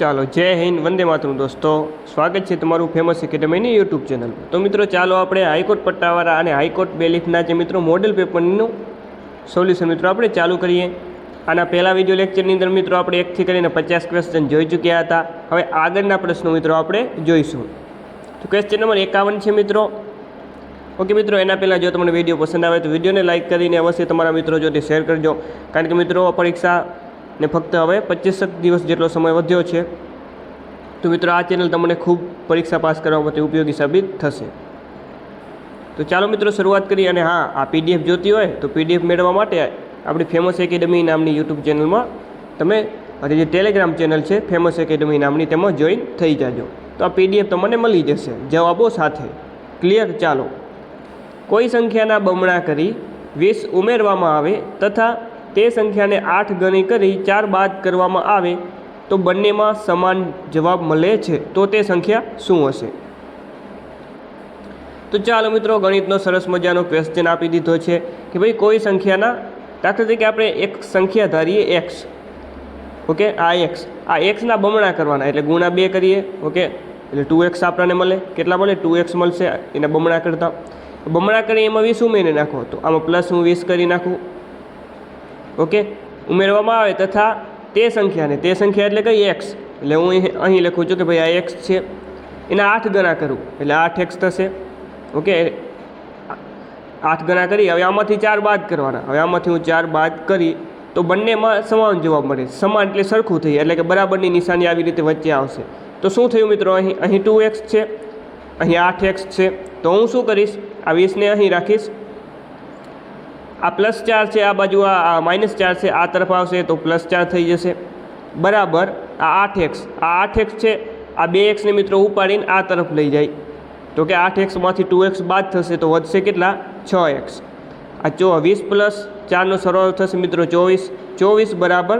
ચાલો જય હિન્દ, વંદે માતરમ દોસ્તો. સ્વાગત છે તમારું ફેમસ એકેડમીની યુટ્યુબ ચેનલ તો મિત્રો, ચાલો આપણે હાઈકોર્ટ પટ્ટાવાળા અને હાઈકોર્ટ બેલીફના જે મિત્રો મોડેલ પેપરનું સોલ્યુશન મિત્રો આપણે ચાલુ કરીએ. આના પહેલા વીડિયો લેક્ચરની અંદર મિત્રો આપણે એકથી કરીને પચાસ ક્વેશ્ચન જોઈ ચૂક્યા હતા. હવે આગળના પ્રશ્નો મિત્રો આપણે જોઈશું. તો ક્વેશ્ચન નંબર એકાવન છે મિત્રો. ઓકે મિત્રો, એના પહેલાં જો તમને વીડિયો પસંદ આવે તો વિડીયોને લાઇક કરીને અવશ્ય તમારા મિત્રો જોડે શેર કરજો. કારણ કે મિત્રો, પરીક્ષા ને ફક્ત હવે પચીસક દિવસ જેટલો સમય વધ્યો છે. તો મિત્રો, આ ચેનલ તમને ખૂબ પરીક્ષા પાસ કરવા માટે ઉપયોગી સાબિત થશે. તો ચાલો મિત્રો, શરૂઆત કરીએ અને હા, આ પીડીએફ જોતી હોય તો પીડીએફ મેળવવા માટે આપણી ફેમસ એકેડમી નામની યુટ્યુબ ચેનલમાં તમે અને જે ટેલિગ્રામ ચેનલ છે, ફેમસ એકેડમી નામની તેમાં જોઈન થઈ જાજો. તો આ પીડીએફ તમને મળી જશે. જવાબો સાથે ક્લિયર ચાલો. કોઈ સંખ્યાના બમણા કરી વીસ ઉમેરવામાં આવે તથા તે સંખ્યાને આઠ ગણી કરી ચાર બાદ કરવામાં આવે તો બંનેમાં સમાન જવાબ મળે છે. તો તે સંખ્યા શું હશે? તો ચાલો મિત્રો, ગણિતનો સરસ મજાનો ક્વેશ્ચન આપી દીધો છે કે ભાઈ કોઈ સંખ્યાના, દાખલા તરીકે આપણે એક સંખ્યા ધારીએ એક્સ ઓકે, આ એક્સ આ એક્સના બમણા કરવાના, એટલે ગુણા બે કરીએ. ઓકે, એટલે ટુ એક્સ આપણને મળે. કેટલા મળે? ટુ એક્સ મળશે એના બમણા કરતાં. બમણા કરી એમાં વીસ ઉમેરી નાખો. તો આમાં પ્લસ હું વીસ કરી નાખું. ઓકે? ઉમેરવામાં આવે તથા તે સંખ્યાને તે સંખ્યા એટલે કઈ એક્સ એટલે હું અહીં લખું છું કે ભાઈ આ એક્સ છે. એના આઠ ગણા કરું. એટલે આઠ એક્સ થશે. ઓકે? આઠ ગણા કરી, હવે આમાંથી ચાર બાદ કરવાના. હવે આમાંથી હું ચાર બાદ કરી, તો બંનેમાં સમાન જવાબ મળે. સમાન એટલે સરખું થઈ એટલે કે બરાબરની નિશાની આવી રીતે વચ્ચે આવશે. તો શું થયું મિત્રો? અહીં અહીં ટુ એક્સ છે. અહીં આઠ એક્સ છે. તો હું શું કરીશ? આ વીસને અહીં રાખીશ. આ પ્લસ ચાર છે, આ બાજુ આ માઇનસ ચાર છે, આ તરફ આવશે તો પ્લસ ચાર થઈ જશે. બરાબર, આ આઠ એક્સ આ આઠ એક્સ છે, આ બે એક્સને મિત્રો ઉપાડીને આ તરફ લઈ જાય. તો કે આઠ એક્સમાંથી ટુ એક્સ બાદ થશે તો વધશે કેટલા? છ એક્સ આ ચો વીસ પ્લસ ચારનો સરવાળો થશે મિત્રો ચોવીસ. ચોવીસ બરાબર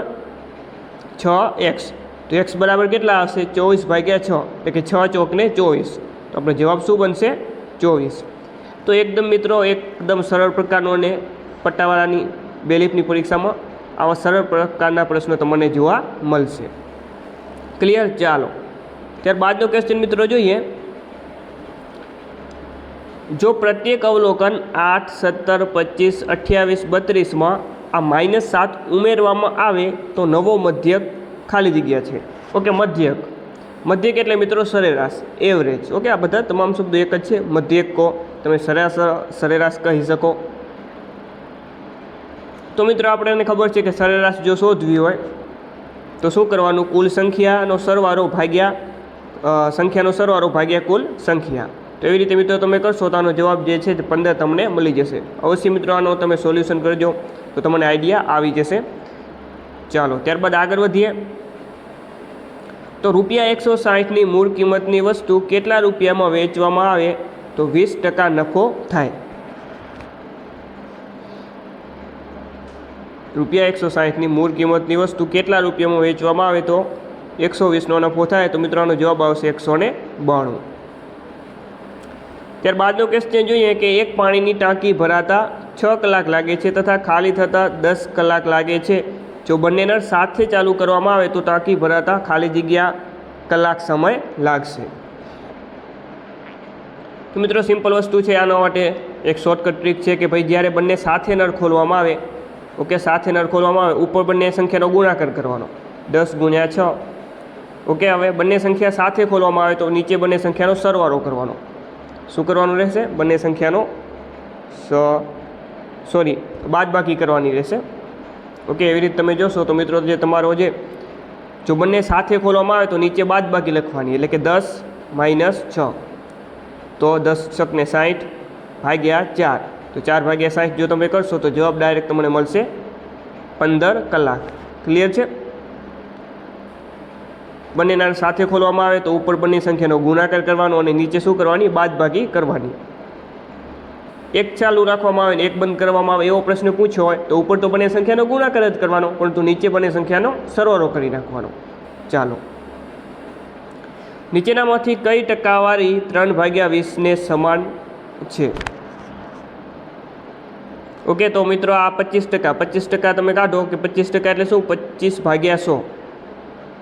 છ એક્સ તો એક્સ બરાબર કેટલા હશે ચોવીસ ભાગ્યા છ. એટલે કે છ ચોકને ચોવીસ. તો આપણો જવાબ શું બનશે? ચોવીસ. તો એકદમ મિત્રો એકદમ સરળ પ્રકારનો અને પટ્ટાવાળાની બેલીફની પરીક્ષામાં આવા સરળ પ્રકારના પ્રશ્નો તમને જોવા મળશે. ક્લિયર ચાલો. ત્યારબાદનો ક્વેશ્ચન મિત્રો જોઈએ. જો પ્રત્યેક અવલોકન આઠ, સત્તર, પચીસ, અઠ્યાવીસ, બત્રીસમાં આ માઇનસ સાત ઉમેરવામાં આવે તો નવો મધ્યક ખાલી જગ્યા છે. ઓકે મધ્યક. મધ્યક એટલે મિત્રો સરેરાશ એવરેજ ઓકે આ બધા તમામ શબ્દો એક જ છે. મધ્યક કહો તમે સરેરાશ સરેરાશ કહી શકો. તો મિત્રો આપણને ખબર છે કે સરેરાશ જો શોધવી હોય, તો શું કરવાનું? કુલ સંખ્યાનો સરવારો ભાગ્યા સંખ્યાનો સરવારો ભાગ્યા કુલ સંખ્યા. તો એવી રીતે મિત્રો તમે કરશો તો આનો જવાબ જે છે તે પંદર તમને મળી જશે. અવશ્ય મિત્રો આનો તમે સોલ્યુશન કરજો, તો તમને આઈડિયા આવી જશે. ચાલો, ત્યારબાદ આગળ વધીએ. તો રૂપિયા એકસો સાહીઠની મૂળ કિંમતની વસ્તુ કેટલા રૂપિયામાં વેચવામાં આવે? તો વીસ ટકા નફો થાય. રૂપિયા એકસો સાહીઠની મૂળ કિંમતની વસ્તુ કેટલા રૂપિયામાં વેચવામાં આવે તો? એકસો વીસનો નફો થાય તો મિત્રોનો જવાબ આવશે એકસો ને બાણું. ત્યારબાદનો ક્વેશ્ચન જોઈએ કે એક પાણીની ટાંકી ભરાતા છ કલાક લાગે છે તથા ખાલી થતાં દસ કલાક લાગે છે. જો બંને નળ સાથે ચાલુ કરવામાં આવે તો ટાંકી ભરાતા ખાલી જગ્યા કલાક સમય લાગશે. તો મિત્રો સિમ્પલ વસ્તુ છે આના માટે એક શોર્ટકટ ટ્રીક છે કે ભાઈ જ્યારે બંને સાથે નળ ખોલવામાં આવે ઓકે, સાથે નળ ખોલવામાં આવે, ઉપર બંને સંખ્યાનો ગુણાકાર કરવાનો. દસ ગુણ્યા છ. ઓકે, હવે બંને સંખ્યા સાથે ખોલવામાં આવે તો નીચે બંને સંખ્યાનો સરવાળો કરવાનો. શું કરવાનું રહેશે? બંને સંખ્યાનો સ, સોરી, બાદબાકી કરવાની રહેશે. ઓકે, એવી રીતે તમે જોશો તો મિત્રો જે તમારો જે, જો બંને સાથે ખોલવામાં આવે તો નીચે બાદબાકી લખવાની, એટલે કે દસ માઇનસ છ. તો દસ છકને સાઠ ભાગ્યા ચાર. તો ચાર ભાગ્યા સાહીઠ જો તમે કરશો તો જવાબ ડાયરેક્ટ તમને મળશે પંદર કલાક. ક્લિયર છે? બંનેના સાથે ખોલવામાં આવે તો ઉપર બંને સંખ્યાનો ગુણાકાર કરવાનો અને નીચે શું કરવાની? બાદભાગી કરવાની. એક ચાલુ રાખવામાં આવે ને એક બંધ કરવામાં આવે એવો પ્રશ્ન પૂછ્યો હોય તો ઉપર તો બંને સંખ્યાનો ગુણાકાર જ કરવાનો, પરંતુ નીચે બંને સંખ્યાનો સરવારો કરી નાખવાનો. ચાલો. નીચેનામાંથી કઈ ટકાવારી ત્રણ ભાગ્યા વીસને સમાન છે? ઓકે, તો મિત્રો આ પચીસ ટકા પચીસ ટકા તમે કાઢો કે પચીસ ટકા એટલે શું? પચીસ ભાગ્યા સો.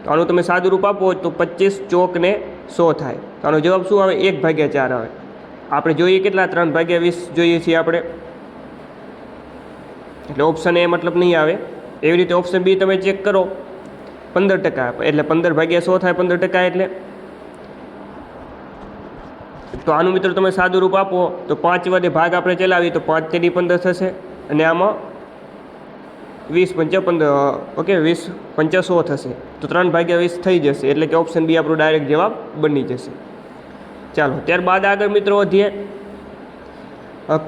આનું તમે સાદું રૂપ આપો તો પચીસ ચોક ને સો થાય. તો આનો જવાબ શું આવે? એક ભાગ્યા ચાર આવે. આપણે જોઈએ કેટલા? ત્રણ ભાગ્યા વીસ જોઈએ છીએ આપણે. એટલે ઓપ્શન એ મતલબ નહીં આવે. એવી રીતે ઓપ્શન બી તમે ચેક કરો. પંદર ટકા, એટલે પંદર ભાગ્યા સો થાય પંદર ટકા એટલે તો આનું મિત્રો તમે સાદું રૂપ આપો, તો પાંચ વડે ભાગ આપણે ચલાવીએ તો પાંચ તેડી પંદર થશે. અને આમાં વીસ પંચા પંદર, ઓકે, વીસ પંચા સો થશે. તો ત્રણ ભાગ્યા વીસ થઈ જશે, એટલે કે ઓપ્શન બી આપણો ડાયરેક્ટ જવાબ બની જશે. ચાલો, ત્યારબાદ આગળ મિત્રો વધીએ.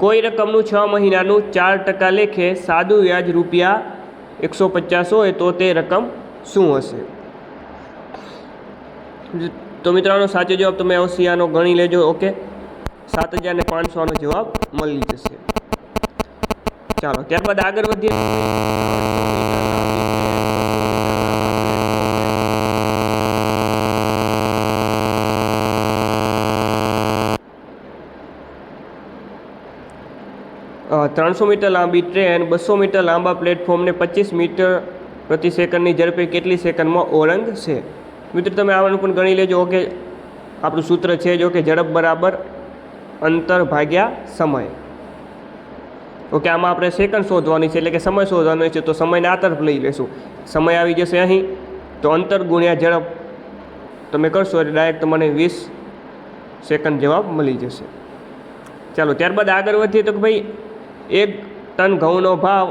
કોઈ રકમનું છ મહિનાનું ચાર ટકા લેખે સાદું વ્યાજ રૂપિયા એકસો પચાસ હોય તો તે રકમ શું હશે? તો મિત્રોનો સાચો જવાબ તમે આનો ગણી લેજો, ઓકે? સાત હજાર ને પાંચસોનો જવાબ મળી જશે. ચાલો, ત્યારબાદ આગળ વધીએ. ત્રણસો મીટર લાંબી ટ્રેન, બસો મીટર લાંબા પ્લેટફોર્મને પચીસ મીટર પ્રતિ સેકન્ડની ઝડપે કેટલી સેકન્ડમાં ઓળંગ છે મિત્રો, તમે આવાનું પણ ગણી લેજો કે આપણું સૂત્ર છે જો કે ઝડપ બરાબર અંતર ભાગ્યા સમય. ઓકે, આમાં આપણે સેકન્ડ શોધવાની છે, એટલે કે સમય શોધવાનો છે, તો સમયને આ તરફ લઈ લેશું. સમય આવી જશે અહીં, તો અંતર ગુણ્યા ઝડપ તમે કરશો એટલે ડાયરેક્ટ તમને વીસ સેકન્ડ જવાબ મળી જશે. ચાલો, ત્યારબાદ આગળ વધીએ તો કે ભાઈ, એક ટન ઘઉંનો ભાવ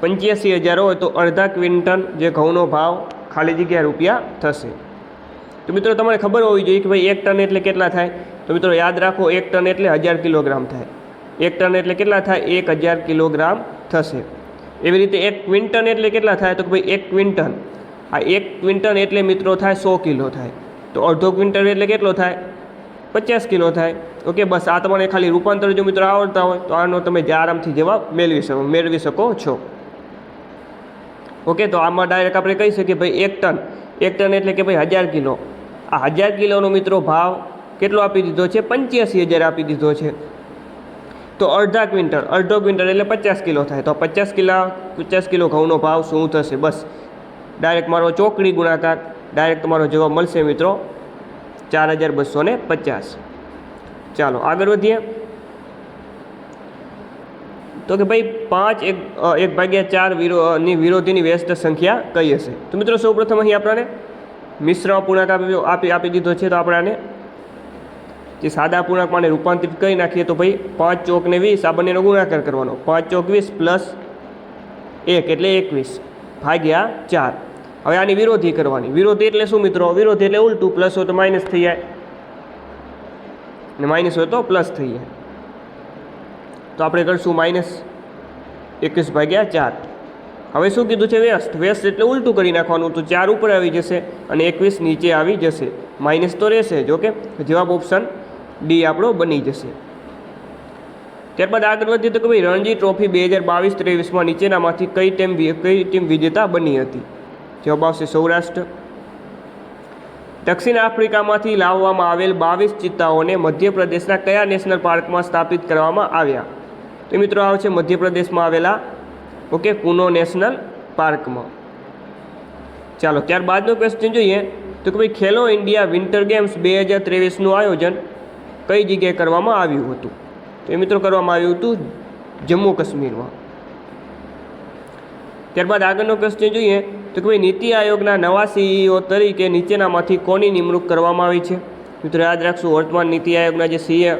પંચ્યાસી હજાર હોય તો અડધા ક્વિન્ટન જે ઘઉંનો ભાવ ખાલી જગ્યા રૂપિયા થશે. તો મિત્રો તમારે ખબર હોવી જોઈએ કે ભાઈ એક ટન એટલે કેટલા થાય? તો મિત્રો યાદ રાખો, એક ટન એટલે હજાર કિલોગ્રામ થાય. એક ટન એટલે કેટલા થાય? એક હજાર કિલોગ્રામ થશે. એવી રીતે એક ક્વિન્ટન એટલે કેટલા થાય? તો કે ભાઈ એક ક્વિન્ટન આ એક ક્વિન્ટન એટલે મિત્રો થાય સો કિલો થાય. તો અડધો ક્વિન્ટલ એટલે કેટલો થાય? પચાસ કિલો થાય. ઓકે, બસ આ તમારે ખાલી રૂપાંતર જો મિત્રો આવડતા હોય તો આનો તમે આરામથી જવાબ મેળવી શકો મેળવી શકો છો. ઓકે, તો આમાં ડાયરેક્ટ આપણે કહી શકીએ ભાઈ એક ટન. એક ટન એટલે કે ભાઈ હજાર કિલો. આ હજાર કિલોનો મિત્રો ભાવ કેટલો આપી દીધો છે? પંચ્યાસી હજાર આપી દીધો છે. તો અડધા ક્વિન્ટલ, અડધો ક્વિન્ટલ એટલે પચાસ કિલો થાય. તો પચાસ કિલો પચાસ કિલો ઘઉંનો ભાવ શું થશે? બસ. ડાયરેક્ટ મારો ચોકડી ગુણાકાર. ડાયરેક્ટ તમારો જવાબ મળશે મિત્રો ચાર હજાર બસો પચાસ. ચાલો આગળ વધીએ. તો કે ભાઈ પાંચ એક એક ભાગ્યા ચાર વિરો ની વિરોધીની વ્યસ્ત સંખ્યા કઈ હશે? તો મિત્રો સૌપ્રથમ અહીં આપણને મિશ્ર પૂર્ણાંક આપી આપી આપી દીધો છે તો આપણે આને જે સાદા પૂર્ણાંકમાં રૂપાંતરિત કરી નાખીએ તો ભાઈ પાંચ ચોકને વીસ, આ બંનેનો ગુણાકાર કરવાનો. પાંચ ચોક વીસ પ્લસ એક એટલે એકવીસ ભાગ્યા ચાર. હવે આની વિરોધી કરવાની. વિરોધી એટલે શું મિત્રો? વિરોધી એટલે ઉલટું, પ્લસ હોય તો માઇનસ થઈ જાય. ને માઇનસ હોય તો પ્લસ થઈ જાય. તો આપણે કરશું માઇનસ એકવીસ ભાગ્યા ચાર. હવે શું કીધું છે વેસ્ટ વેસ્ટ એટલે ઉલટું કરી નાખવાનું તો ચાર ઉપર આવી જશે અને એકવીસ નીચે આવી જશે. માઇનસ તો રહેશે જો કે જવાબ ઓપ્શન ડી આપણો બની જશે. ત્યારબાદ આગળ વધીએ તો કે ભાઈ રણજી ટ્રોફી બે હજાર બાવીસ ત્રેવીસમાં નીચેનામાંથી કઈ ટીમ કઈ ટીમ વિજેતા બની હતી? જવાબ આવશે સૌરાષ્ટ્ર. દક્ષિણ આફ્રિકામાંથી લાવવામાં આવેલ બાવીસ ચિત્તાઓને મધ્યપ્રદેશના કયા નેશનલ પાર્કમાં સ્થાપિત કરવામાં આવ્યા? તો મિત્રો આવે છે મધ્યપ્રદેશમાં આવેલા, ઓકે, કુનો નેશનલ પાર્કમાં. ચાલો, ત્યારબાદનો ક્વેશ્ચન જોઈએ. તો કે ભાઈ, ખેલો ઇન્ડિયા વિન્ટર ગેમ્સ બે હજાર ત્રેવીસનું આયોજન કઈ જગ્યાએ કરવામાં આવ્યું હતું? તો એ મિત્રો કરવામાં આવ્યું હતું જમ્મુ કાશ્મીરમાં. ત્યારબાદ આગળનો ક્વેશ્ચન જોઈએ. તો કે ભાઈ, નીતિ આયોગના નવા સીઈઓ તરીકે નીચેનામાંથી કોની નિમણૂક કરવામાં આવી છે? મિત્રો યાદ રાખશું, વર્તમાન નીતિ આયોગના જે સીએ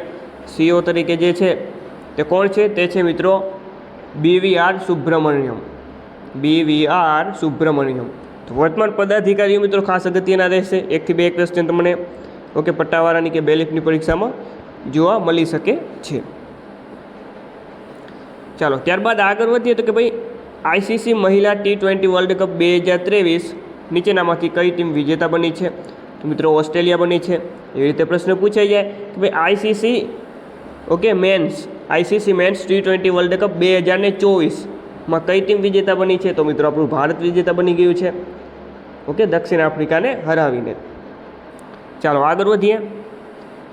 સીઈઓ તરીકે જે છે તે કોણ છે? તે છે મિત્રો બીવીઆર સુબ્રમણ્યમ. બીવીઆર સુબ્રમણ્યમ. તો વર્તમાન પદાધિકારીઓ મિત્રો ખાસ અગત્યના રહેશે. એકથી બે ક્વેશ્ચન તમને, ઓકે પટ્ટાવાળાની કે બેલીફની પરીક્ષામાં જોવા મળી શકે છે. ચાલો, ત્યારબાદ આગળ વધીએ તો કે ભાઈ આઈસીસી મહિલા ટી ટ્વેન્ટી વર્લ્ડ કપ બે હજાર ત્રેવીસ નીચેનામાંથી કઈ ટીમ વિજેતા બની છે? તો મિત્રો ઓસ્ટ્રેલિયા બની છે. એવી રીતે પ્રશ્ન પૂછાઈ જાય કે ભાઈ ICC okay, men's ICC men's T twenty world cup બે હજાર ને ચોવીસમાં કઈ ટીમ વિજેતા બની છે? તો મિત્રો, આપણું ભારત વિજેતા બની ગયું છે. ઓકે, દક્ષિણ આફ્રિકાને હરાવીને. ચાલો, આગળ વધીએ.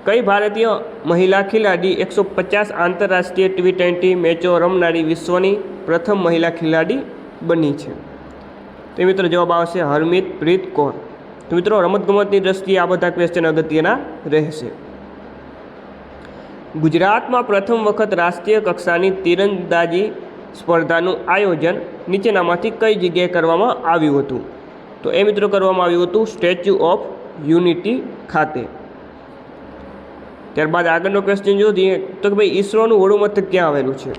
કઈ ભારતીય મહિલા ખેલાડી એકસો પચાસ આંતરરાષ્ટ્રીય ટી ટ્વેન્ટી મેચો રમનારી વિશ્વની પ્રથમ મહિલા ખેલાડી બની છે? તો મિત્રો જવાબ આવશે હરમિત પ્રીત કૌર. તો મિત્રો, રમતગમતની દ્રષ્ટિએ આ બધા ક્વેશ્ચન અગત્યના રહેશે. ગુજરાતમાં પ્રથમ વખત રાષ્ટ્રીય કક્ષાની તીરંદાજી સ્પર્ધાનું આયોજન નીચેનામાંથી કઈ જગ્યાએ કરવામાં આવ્યું હતું? તો એ મિત્રો કરવામાં આવ્યું હતું સ્ટેચ્યુ ઓફ યુનિટી ખાતે. ત્યારબાદ આગળનો ક્વેશ્ચન જોઈએ તો કે ભાઈ ઈસરોનું વડું મથક ક્યાં આવેલું છે?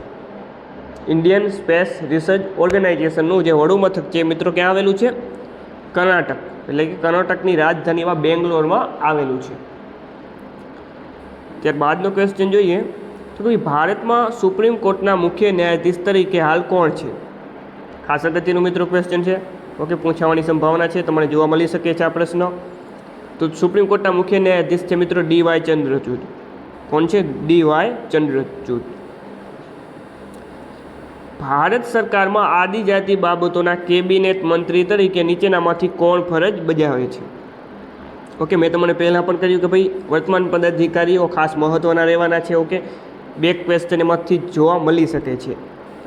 ઇન્ડિયન સ્પેસ રિસર્ચ ઓર્ગેનાઇઝેશનનું જે વડું મથક છે મિત્રો ક્યાં આવેલું છે? કર્ણાટક. એટલે કે કર્ણાટકની રાજધાનીમાં બેંગ્લોરમાં આવેલું છે. ત્યારબાદનો ક્વેશ્ચન જોઈએ. તો ભાઈ, ભારતમાં સુપ્રીમ કોર્ટના મુખ્ય ન્યાયાધીશ તરીકે હાલ કોણ છે? ખાસ અગત્યનો મિત્રો ક્વેશ્ચન છે. ઓકે, પૂછાવાની સંભાવના છે. તમને જોવા મળી શકે છે આ પ્રશ્ન. તો સુપ્રીમ કોર્ટના મુખ્ય ન્યાયાધીશ છે મિત્રો ડી વાય ચંદ્રચૂડ. કોણ છે? D Y Chandrachud. ભારત સરકારમાં આદિજાતિ બાબતોના કેબિનેટ મંત્રી તરીકે નીચેનામાંથી કોણ ફરજ બજાવે છે? ઓકે, મેં તમને પહેલાં પણ કહ્યું કે ભાઈ, વર્તમાન પદાધિકારીઓ ખાસ મહત્ત્વના રહેવાના છે, ઓકે? બે ક્વેશ્ચન એમાંથી જોવા મળી શકે છે.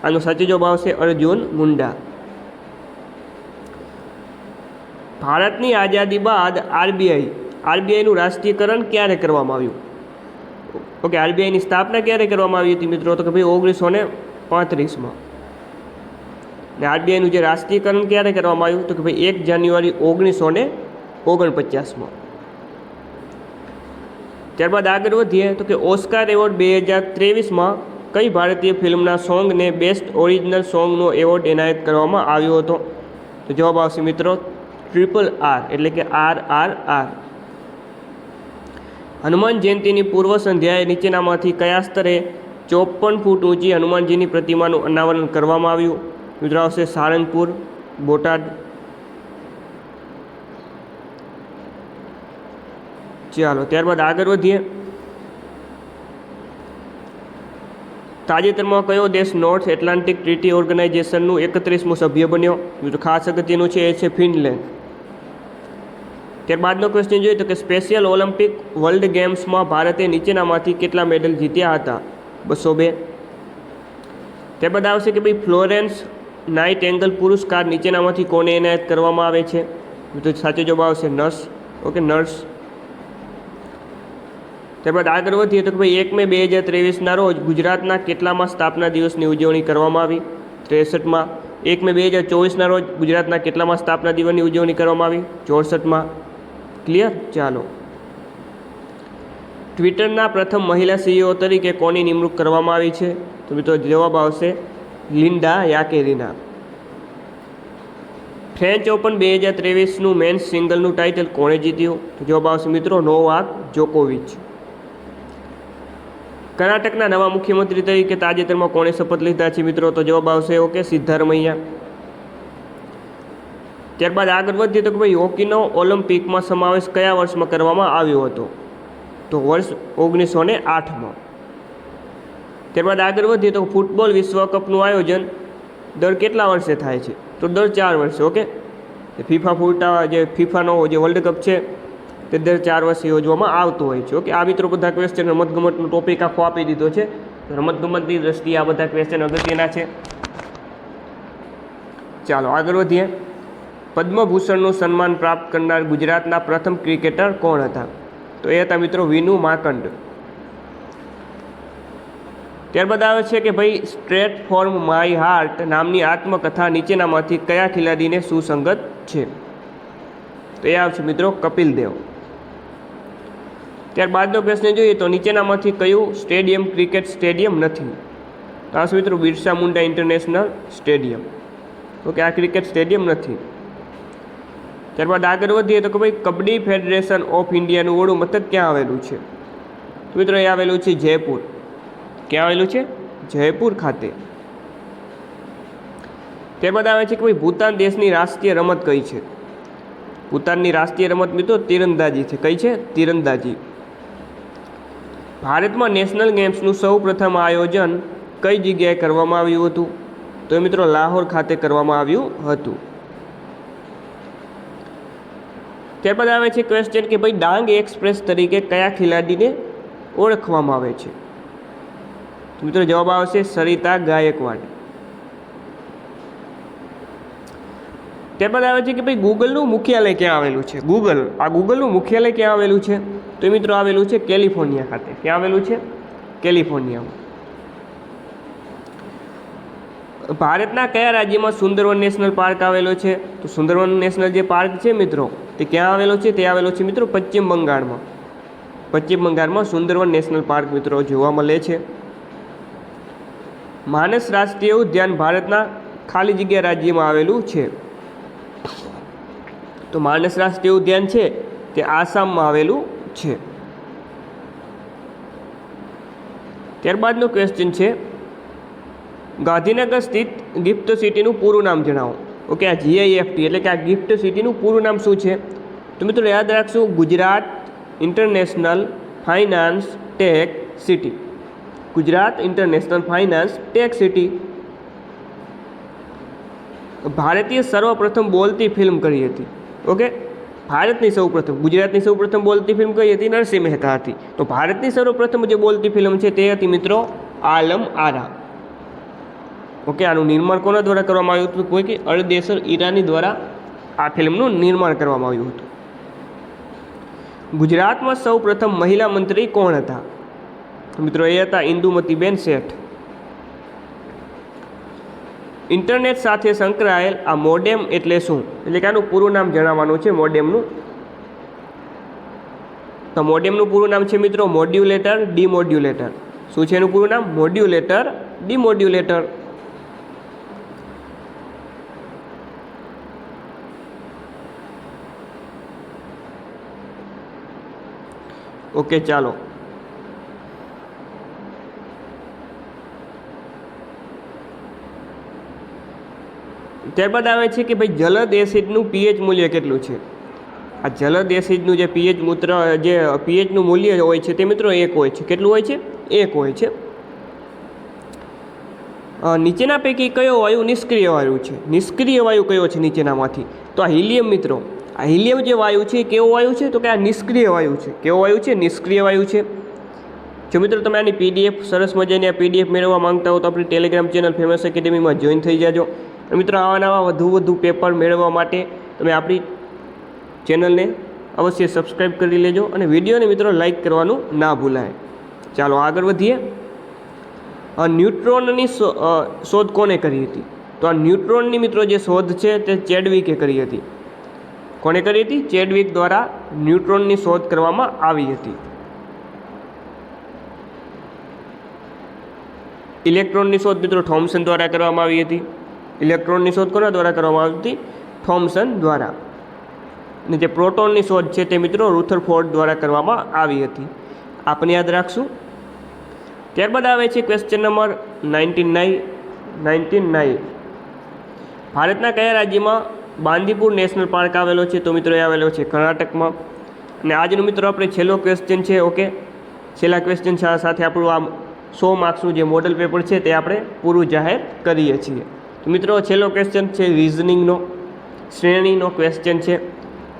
આનો સાચો જવાબ આવશે અર્જુન મુંડા. ભારતની આઝાદી બાદ આરબીઆઈ, આરબીઆઈનું રાષ્ટ્રીયકરણ ક્યારે કરવામાં આવ્યું? ઓકે, આરબીઆઈની સ્થાપના ક્યારે કરવામાં આવી હતી મિત્રો? તો કે ભાઈ, ઓગણીસો ને પાંત્રીસમાં. આરબીઆઈનું જે રાષ્ટ્રીયકરણ ક્યારે કરવામાં આવ્યું? તો કે ભાઈ, એક જાન્યુઆરી ઓગણીસો ને ઓગણપચાસમાં. ત્યારબાદ આગળ વધીએ તો કે ઓસ્કાર એવોર્ડ બે હજાર ત્રેવીસમાં કઈ ભારતીય ફિલ્મના સોંગને બેસ્ટ ઓરિજિનલ સોંગનો એવોર્ડ એનાયત કરવામાં આવ્યો હતો? તો જવાબ આવશે મિત્રો ટ્રિપલ આર, એટલે કે આર આર આર. હનુમાન જયંતીની પૂર્વ સંધ્યાએ નીચેનામાંથી કયા સ્તરે ચોપન ફૂટ ઊંચી હનુમાનજીની પ્રતિમાનું અનાવરણ કરવામાં આવ્યું? મિત્રો આવશે સારંગપુર, બોટાદ ચાલો ત્યારબાદ આગળ વધીએ. તાજેતરમાં કયો દેશ નોર્થ એટલાન્ટિક ટ્રીટી ઓર્ગેનાઇઝેશનનું એકત્રીસમું સભ્ય બન્યો? બીજું ખાસ અગત્યનું છે, એ છે ફિનલેન્ડ ત્યારબાદનો ક્વેશ્ચન જોઈએ તો કે સ્પેશિયલ ઓલિમ્પિક વર્લ્ડ ગેમ્સમાં ભારતે નીચેનામાંથી કેટલા મેડલ જીત્યા હતા? બસો બે. ત્યારબાદ આવશે કે ભાઈ ફ્લોરેન્સ નાઇટ એંગલ પુરસ્કાર નીચેનામાંથી કોને એનાયત કરવામાં આવે છે? તો સાચો જવાબ આવશે નર્સ ઓકે નર્સ ત્યારબાદ આગળ વધીએ તો કે ભાઈ એક મે બે હજાર ત્રેવીસના રોજ ગુજરાતના કેટલામાં સ્થાપના દિવસની ઉજવણી કરવામાં આવી? ત્રેસઠમાં. એક મે બે હજાર ચોવીસના રોજ ગુજરાતના કેટલામાં સ્થાપના દિવસની ઉજવણી કરવામાં આવી? ચોસઠમાં. ક્લિયર? ચાલો. ટ્વિટરના પ્રથમ મહિલા સીઈઓ તરીકે કોની નિમણૂક કરવામાં આવી છે? તો મિત્રો જવાબ આવશે લિન્ડા યાકેરીના. ફ્રેન્ચ ઓપન બે હજાર ત્રેવીસનું મેન્સ સિંગલનું ટાઇટલ કોણે જીત્યું? તો જવાબ આવશે મિત્રો નોવાક જોકોવિચ. કર્ણાટકના નવા મુખ્યમંત્રી તરીકે તાજેતરમાં કોણે શપથ લીધા છે મિત્રો? તો જવાબ આવશે ઓકે, સિદ્ધારમૈયા. ત્યારબાદ આગળ વધીએ તો કે ભાઈ, હોકીનો ઓલિમ્પિકમાં સમાવેશ કયા વર્ષમાં કરવામાં આવ્યો હતો? તો વર્ષ ઓગણીસો ને આઠમાં. ત્યારબાદ આગળ વધીએ તો ફૂટબોલ વિશ્વકપનું આયોજન દર કેટલા વર્ષે થાય છે? તો દર ચાર વર્ષે, ઓકે? ફીફા ફૂટા, જે ફીફાનો જે વર્લ્ડ કપ છે તે દર ચાર વર્ષે યોજવામાં આવતો હોય છે. ઓકે, આ મિત્રો બધા ક્વેશ્ચન રમતગમતનો ટોપિક આખો આપી દીધો છે. રમતગમતની દ્રષ્ટિએ આ બધા ક્વેશ્ચન અગત્યના છે. ચાલો, આગળ વધીએ. પદ્મભૂષણનું સન્માન પ્રાપ્ત કરનાર ગુજરાતના પ્રથમ ક્રિકેટર કોણ હતા? તો એ હતા મિત્રો વિનુ માકંડ. ત્યારબાદ આવે છે કે ભાઈ સ્ટ્રેટ ફોર્મ માય હાર્ટ નામની આત્મકથા નીચેનામાંથી કયા ખેલાડીને સુસંગત છે? તો એ આવશે મિત્રો કપિલ દેવ ત્યારબાદનો પ્રશ્ન જોઈએ તો નીચેનામાંથી કયું સ્ટેડિયમ ક્રિકેટ સ્ટેડિયમ નથી? તો આવશે મિત્રો? Birsa Munda international stadium. Okay આ ક્રિકેટ સ્ટેડિયમ નથી. ત્યારબાદ આગળ વધીએ તો કે ભાઈ કબડ્ડી ફેડરેશન ઓફ ઇન્ડિયાનું વડું મથક ક્યાં આવેલું છે? મિત્રો, એ આવેલું છે જયપુર. ક્યાં આવેલું છે? જયપુર ખાતે. ત્યારબાદ આવે છે કે ભાઈ, ભૂતાન દેશની રાષ્ટ્રીય રમત કઈ છે? ભૂતાનની રાષ્ટ્રીય રમત મિત્રો, તીરંદાજી છે. કઈ છે? તીરંદાજી. ભારતમાં નેશનલ ગેમ્સનું સૌ પ્રથમ આયોજન કઈ જગ્યાએ કરવામાં આવ્યું હતું? તો મિત્રો લાહોર ખાતે કરવામાં આવ્યું હતું. ત્યારબાદ આવે છે ક્વેશ્ચન કે ભાઈ ડાંગ એક્સપ્રેસ તરીકે કયા ખેલાડીને ઓળખવામાં આવે છે? મિત્રો જવાબ આવશે સરિતા ગાયકવાડ. ત્યારબાદ આવે છે કે ભાઈ ગૂગલનું મુખ્યાલય ક્યાં આવેલું છે? ગૂગલ. આ ગૂગલનું મુખ્યાલય ક્યાં આવેલું છે? તો મિત્રો આવેલું છે કેલિફોર્નિયા ખાતે. ક્યાં આવેલું છે? કેલિફોર્નિયામાં. ભારતના કયા રાજ્યમાં સુંદરવન નેશનલ પાર્ક આવેલો છે? તો સુંદરવન નેશનલ જે પાર્ક છે મિત્રો, તે ક્યાં આવેલો છે? તે આવેલો છે મિત્રો પશ્ચિમ બંગાળમાં. પશ્ચિમ બંગાળમાં સુંદરવન નેશનલ પાર્ક મિત્રો જોવા મળે છે. માનસ રાષ્ટ્રીય ઉદ્યાન ભારતના ખાલી જગ્યા રાજ્યમાં આવેલું છે. તો માનસ રાષ્ટ્રીય ઉદ્યાન છે તે આસામમાં આવેલું છે. ત્યારબાદનો ક્વેશ્ચન છે, ગાંધીનગર સ્થિત ગિફ્ટ સિટીનું પૂરું નામ જણાવો. ઓકે, આ જીઆઈએફટી એટલે કે આ ગિફ્ટ સિટીનું પૂરું નામ શું છે? તો મિત્રો યાદ રાખશું, Gujarat international finance tech city. Gujarat international finance tech city. ભારતીય સર્વપ્રથમ બોલતી ફિલ્મ કરી હતી? ઓકે ભારતની સૌપ્રથમ, ગુજરાતની સૌપ્રથમ બોલતી ફિલ્મ કઈ હતી? નરસિંહ મહેતા હતી. તો ભારતની સર્વપ્રથમ જે બોલતી ફિલ્મ છે તે હતી મિત્રો, આલમ આરા. ઓકે, આનું નિર્માણ કોના દ્વારા કરવામાં આવ્યું હતું? કોઈ કે અળદેસર ઈરાની દ્વારા આ ફિલ્મનું નિર્માણ કરવામાં આવ્યું હતું. ગુજરાતમાં સૌ પ્રથમ મહિલા મંત્રી કોણ હતા? મિત્રો, એ હતા ઇન્દુમતીબેન શેઠ. ઇન્ટરનેટ સાથે સંકળાયેલ આ મોડેમ એટલે શું? એટલે કે આનું પૂરું નામ જણાવવાનું છે મોડેમનું. તો મોડેમનું પૂરું નામ છે મિત્રો મોડ્યુલેટર ડીમોડ્યુલેટર. શું છે એનું પૂરું નામ? મોડ્યુલેટર ડીમોડ્યુલેટર. ઓકે, ચાલો. ત્યારબાદ આવે છે કે ભાઈ જલદ એસિડનું પીએચ મૂલ્ય કેટલું છે? આ જલદ એસિડનું જે પીએચ મૂત્ર, જે પીએચનું મૂલ્ય હોય છે તે મિત્રો એક હોય છે. કેટલું હોય છે? એક હોય છે. નીચેના પૈકી કયો વાયુ નિષ્ક્રિય વાયુ છે? નિષ્ક્રિય વાયુ કયો છે નીચેનામાંથી? તો આ હિલિયમ મિત્રો, આ હિલિયમ જે વાયુ છે એ કેવો વાયુ છે? તો કે આ નિષ્ક્રિય વાયુ છે. કેવો વાયુ છે? નિષ્ક્રિય વાયુ છે. જો મિત્રો તમે આની પીડીએફ સરસ મજાની આ પીડીએફ મેળવવા માંગતા હો તો આપણી ટેલિગ્રામ ચેનલ ફેમસ એકેડેમીમાં જોઈન થઈ જાજો. અને મિત્રો આવા નવા વધુ વધુ પેપર મેળવવા માટે તમે આપણી ચેનલને અવશ્ય સબસ્ક્રાઈબ કરી લેજો અને વિડીયોને મિત્રો લાઇક કરવાનું ના ભૂલાય. ચાલો આગળ વધીએ. ન્યુટ્રોનની શોધ કોને કરી હતી? તો આ ન્યુટ્રોનની મિત્રો જે શોધ છે તે ચેડવિકે કરી હતી. કોને કરી હતી? ચેડવિક દ્વારા ન્યુટ્રોનની શોધ કરવામાં આવી હતી. ઇલેક્ટ્રોનની શોધ મિત્રો થોમ્સન દ્વારા કરવામાં આવી હતી. ઇલેક્ટ્રોનની શોધ કોના દ્વારા કરવામાં આવી હતી? થોમ્સન દ્વારા. અને જે પ્રોટોનની શોધ છે તે મિત્રો રુથરફોર્ડ દ્વારા કરવામાં આવી હતી. આપણે યાદ રાખશું? ત્યારબાદ આવે છે question number nineteen nine nineteen nine. ભારતના કયા રાજ્યમાં બાંદીપુર નેશનલ પાર્ક આવેલો છે તો મિત્રો એ આવેલો છે કર્ણાટકમાં. અને આજનો મિત્રો આપણે છેલ્લો ક્વેશ્ચન છે, ઓકે? છેલ્લા ક્વેશ્ચન સાથે આપણું આ સો માર્ક્સનું જે મોડલ પેપર છે તે આપણે પૂરું જાહેર કરીએ છીએ. મિત્રો, છેલ્લો ક્વેશ્ચન છે રિઝનિંગનો શ્રેણીનો ક્વેશ્ચન છે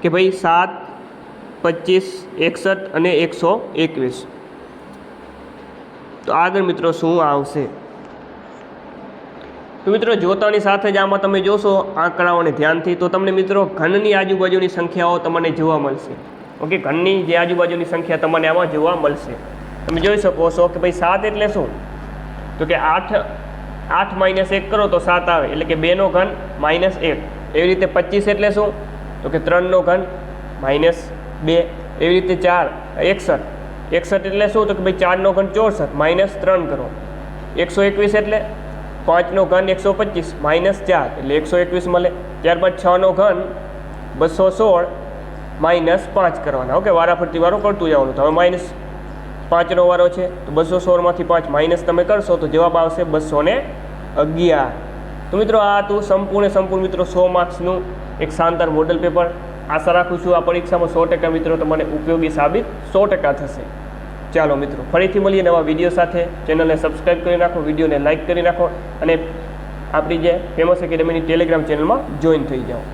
કે ભાઈ સાત, પચીસ, એકસઠ અને એકસો એકવીસ. તો આગળ મિત્રો શું આવશે? તો મિત્રો, જોતાની સાથે જ આમાં તમે જોશો આંકડાઓને ધ્યાનથી, તો તમને મિત્રો ઘનની આજુબાજુની સંખ્યાઓ તમને જોવા મળશે. ઓકે, ઘનની જે આજુબાજુની સંખ્યા તમને આમાં જોવા મળશે. તમે જોઈ શકો છો કે ભાઈ સાત એટલે શું? તો કે આઠ આઠ માઇનસ એક કરો તો સાત આવે. એટલે કે બેનો ઘન માઇનસ એક. એવી રીતે પચીસ એટલે શું? તો કે ત્રણનો ઘન માઇનસ બે. એવી રીતે ચાર. એકસઠ. એકસઠ એટલે શું? તો કે ભાઈ ચારનો ઘન ચોસઠ. માઇનસ ત્રણ કરો. એકસો એકવીસ એટલે પાંચનો ઘન એકસો પચીસ. માઇનસ ચાર. એટલે એકસો એકવીસ મળે. ત્યારબાદ છનો ઘન બસો સોળ માઇનસ પાંચ કરવાના. ઓકે, વારાફરતી વારો કરતું જવાનું. તો હવે માઇનસ પાંચનો વારો છે, તો બસો સોળમાંથી પાંચ માઇનસ તમે કરશો તો જવાબ આવશે બસો ને અગિયાર. તો મિત્રો આ હતું સંપૂર્ણ સંપૂર્ણ મિત્રો સો માર્ક્સનું એક શાનદાર મોડલ પેપર આશા રાખું છું આ પરીક્ષામાં સો ટકા મિત્રો તમને ઉપયોગી સાબિત સો ટકા થશે. ચાલો મિત્રો, ફરીથી મળીએ નવા વીડિયો સાથે. ચેનલને સબસ્ક્રાઈબ કરી નાખો વિડીયોને લાઇક કરી નાખો અને આપણી જે ફેમસ એકેડમીની ટેલિગ્રામ ચેનલમાં જોઈન થઈ જાઓ.